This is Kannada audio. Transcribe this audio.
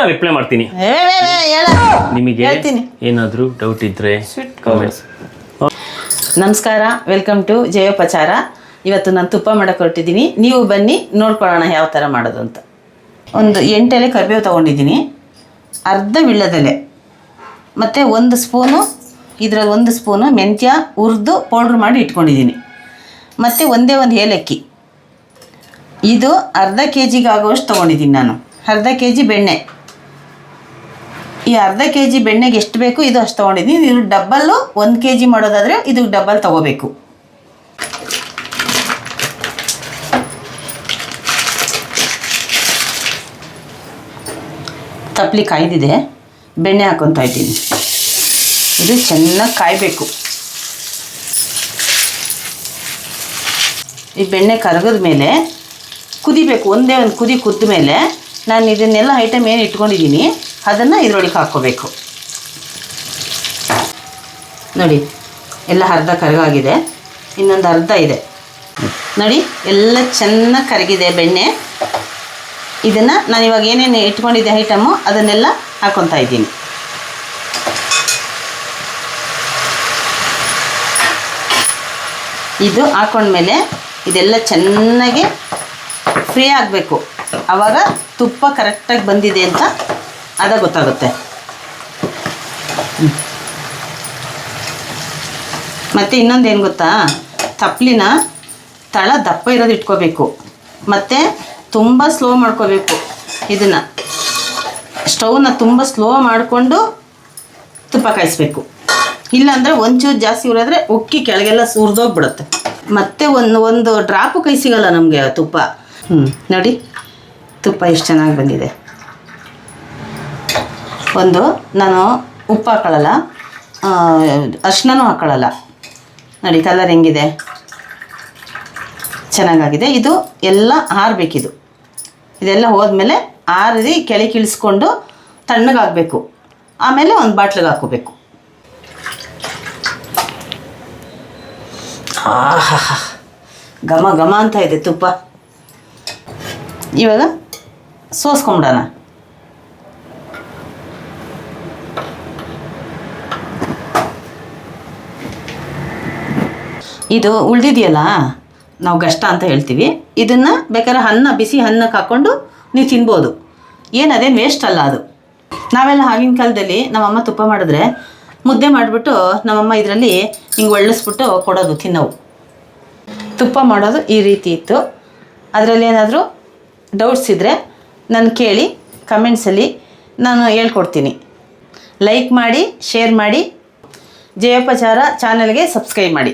ನಾನು ರಿಪ್ಲೈ ಮಾಡ್ತೀನಿ. ಏ, ಏ, ಏ, ಹೇಳ. ನಿಮಗೆ ಹೇಳ್ತೀನಿ. ಏನಾದರೂ ಡೌಟ್ ಇದ್ರೆ ನಮಸ್ಕಾರ ವೆಲ್ಕಮ್ ಟು ಜಯೋಪಚಾರ ಇವತ್ತು ನಾನು ತುಪ್ಪ ಮಾಡಕ್ಕೆ ಹೊರಟಿದ್ದೀನಿ. ನೀವು ಬನ್ನಿ ನೋಡ್ಕೊಳ್ಳೋಣ ಯಾವ ಥರ ಮಾಡೋದು ಅಂತ. ಒಂದು ಎಂಟೆಲೆ ಕರಿಬೇವು ತೊಗೊಂಡಿದ್ದೀನಿ. ಅರ್ಧ ವಿಳ್ಳದೆಲೆ ಮತ್ತು ಒಂದು ಸ್ಪೂನು ಇದರಲ್ಲಿ ಒಂದು ಸ್ಪೂನು ಮೆಂತ್ಯ ಹುರಿದು ಪೌಡ್ರ್ ಮಾಡಿ ಇಟ್ಕೊಂಡಿದ್ದೀನಿ. ಮತ್ತು ಒಂದೇ ಒಂದು ಏಲಕ್ಕಿ. ಇದು ಅರ್ಧ ಕೆ ಜಿಗೆ ಆಗುವಷ್ಟು ತೊಗೊಂಡಿದ್ದೀನಿ ನಾನು. ಅರ್ಧ ಕೆ ಜಿ ಬೆಣ್ಣೆ. ಈ ಅರ್ಧ ಕೆ ಜಿ ಬೆಣ್ಣೆಗೆ ಎಷ್ಟು ಬೇಕು ಇದು ಅಷ್ಟು ತೊಗೊಂಡಿದ್ದೀನಿ. ಇದು ಡಬ್ಬಲ್ಲು ಒಂದು ಕೆ ಜಿ ಮಾಡೋದಾದರೆ ಇದು ಡಬ್ಬಲ್ ತೊಗೋಬೇಕು. ತಪ್ಪಲಿ ಕಾಯ್ದಿದೆ. ಬೆಣ್ಣೆ ಹಾಕೊತಾ ಇದ್ದೀನಿ. ಇದು ಚೆನ್ನಾಗಿ ಕಾಯಬೇಕು. ಈ ಬೆಣ್ಣೆ ಕರಗದ ಮೇಲೆ ಕುದಿಬೇಕು. ಒಂದೇ ಒಂದು ಕುದಿ ಕುದ್ದ ಮೇಲೆ ನಾನು ಇದನ್ನೆಲ್ಲ ಐಟಮ್ ಏನು ಇಟ್ಕೊಂಡಿದ್ದೀನಿ. ಅದನ್ನು ಇದರೊಳಗೆ ಹಾಕ್ಕೋಬೇಕು. ನೋಡಿ, ಎಲ್ಲ ಅರ್ಧ ಕರಗಾಗಿದೆ. ಇನ್ನೊಂದು ಅರ್ಧ ಇದೆ. ನೋಡಿ, ಎಲ್ಲ ಚೆನ್ನಾಗಿ ಕರಗಿದೆ ಬೆಣ್ಣೆ. ಇದನ್ನು ನಾನು ಇವಾಗ ಏನೇನು ಇಟ್ಕೊಂಡಿದ್ದೆ ಐಟಮು ಅದನ್ನೆಲ್ಲ ಹಾಕ್ಕೊತಾ ಇದ್ದೀನಿ. ಇದು ಹಾಕೊಂಡ್ಮೇಲೆ ಇದೆಲ್ಲ ಚೆನ್ನಾಗಿ ಫ್ರೀ ಆಗಬೇಕು. ಆವಾಗ ತುಪ್ಪ ಕರೆಕ್ಟಾಗಿ ಬಂದಿದೆ ಅಂತ ಅದ ಗೊತ್ತಾಗುತ್ತೆ. ಮತ್ತೆ ಏನು ಗೊತ್ತಾ? ತಪ್ಪಲಿನ ತಳ ದಪ್ಪ ಇರೋದು ಇಟ್ಕೋಬೇಕು. ಮತ್ತು ತುಂಬ ಸ್ಲೋ ಮಾಡ್ಕೋಬೇಕು ಇದನ್ನು. ಸ್ಟವ್ನ ತುಂಬ ಸ್ಲೋ ಮಾಡಿಕೊಂಡು ತುಪ್ಪ ಕಾಯಿಸ್ಬೇಕು. ಇಲ್ಲಾಂದರೆ ಒಂಚೂರು ಜಾಸ್ತಿ ಉರಿದ್ರೆ ಉಕ್ಕಿ ಕೆಳಗೆಲ್ಲ ಸುರಿದೋಗ್ಬಿಡುತ್ತೆ. ಮತ್ತೆ ಒಂದು ಒಂದು ಡ್ರಾಪು ಕೈ ಸಿಗಲ್ಲ ನಮಗೆ ತುಪ್ಪ. ಹ್ಞೂ ನೋಡಿ. ತುಪ್ಪ ಎಷ್ಟು ಚೆನ್ನಾಗಿ ಬಂದಿದೆ. ಒಂದು, ನಾನು ಉಪ್ಪು ಹಾಕೊಳ್ಳಲ್ಲ ಅರ್ಶಿನೂ ಹಾಕೊಳ್ಳಲ್ಲ ನೋಡಿ ಕಲರ್ ಹೆಂಗಿದೆ? ಚೆನ್ನಾಗಾಗಿದೆ. ಇದು ಎಲ್ಲ ಹಾರಬೇಕಿದು ಇದೆಲ್ಲ ಹೋದ್ಮೇಲೆ ಆರಿ ಕೆಳಗೆ ಇಳಿಸ್ಕೊಂಡು ತಣ್ಣಗಾಗಬೇಕು. ಆಮೇಲೆ ಒಂದು ಬಾಟ್ಲಿಗೆ ಹಾಕೋಬೇಕು ಆಹಾ ಘಮ ಘಮ ಅಂತ ಇದೆ ತುಪ್ಪ. ಇವಾಗ ಸೋಸ್ಕೊಂಬಿಡೋಣ. ಇದು ಉಳಿದಿದೆಯಲ್ಲ? ನಾವು ಗಷ್ಟ ಅಂತ ಹೇಳ್ತೀವಿ. ಇದನ್ನು ಬೇಕಾದ್ರೆ ಅನ್ನ ಬಿಸಿ ಅನ್ನಕ್ಕೆ ಹಾಕ್ಕೊಂಡು ನೀವು ತಿನ್ಬೋದು. ಏನು ಅದೇನು ವೇಸ್ಟ್ ಅಲ್ಲ ಅದು. ನಾವೆಲ್ಲ ಆಗಿನ ಕಾಲದಲ್ಲಿ ನಮ್ಮಮ್ಮ ತುಪ್ಪ ಮಾಡಿದ್ರೆ ಮುದ್ದೆ ಮಾಡಿಬಿಟ್ಟು ನಮ್ಮಮ್ಮ ಇದರಲ್ಲಿ ಹಿಂಗೆ ಒಳ್ಳಿಸ್ಬಿಟ್ಟು ಕೊಡೋದು, ತಿನ್ನೋವು. ತುಪ್ಪ ಮಾಡೋದು ಈ ರೀತಿ ಇತ್ತು. ಅದರಲ್ಲಿ ಏನಾದರೂ ಡೌಟ್ಸ್ ಇದ್ದರೆ ನಾನು ಕೇಳಿ ಕಮೆಂಟ್ಸಲ್ಲಿ ನಾನು ಹೇಳ್ಕೊಡ್ತೀನಿ. ಲೈಕ್ ಮಾಡಿ ಶೇರ್ ಮಾಡಿ ಜಯೋಪಚಾರ ಚಾನಲ್ಗೆ ಸಬ್ಸ್ಕ್ರೈಬ್ ಮಾಡಿ.